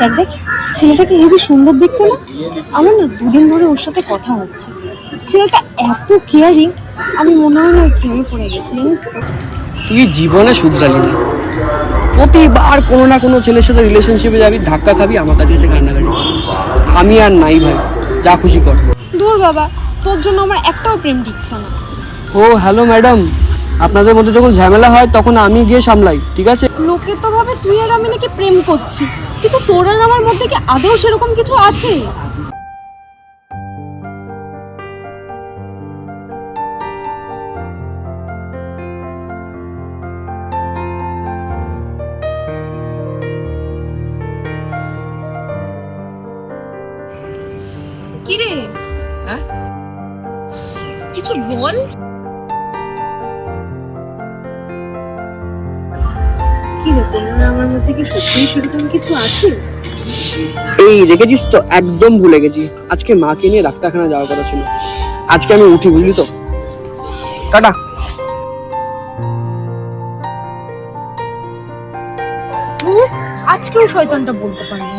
দেখ দেখ ছেলেটাকে হেবি সুন্দর দেখতে না? আমার না দুদিন ধরে ওর সাথে কথা হচ্ছে। ছেলেটা এত কেয়ারিং আমি মনে হয় না প্রেমে পড়ে গেছি জানিস তো। তুই জীবনে শুধরালি না। প্রতিবার কোনো না কোনো ছেলের সাথে রিলেশনশিপে যাবি ধাক্কা খাবি আমার কাছে এসে কান্নাকাটি আমি আর নাই ভাই যা খুশি কর। দূর বাবা তোর জন্য আমার একটাও প্রেম টিকছে না। ও হ্যালো ম্যাডাম আপনাদের মধ্যে যখন ঝামেলা হয় তখন আমি গিয়ে সামলাই ঠিক আছে? লোকে তো ভাবে তুই আর আমি নাকি প্রেম করছি। কিন্তু তোর আর আমার মধ্যে কি আদৌ সেরকম কিছু আছে? কিরে হ্যাঁ? কিছু বল। কি তোমার আমার মধ্যে কি সত্যিই সেরকম কিছু আছে? এই দেখেছিস তো একদম ভুলে গেছি। আজকে মাকে নিয়ে ডাক্তারখানা যাওয়ার কথা ছিল। আজকে আমি উঠি বুঝলি তো? টাটা। আজকেও শয়তানটা বলতে পারব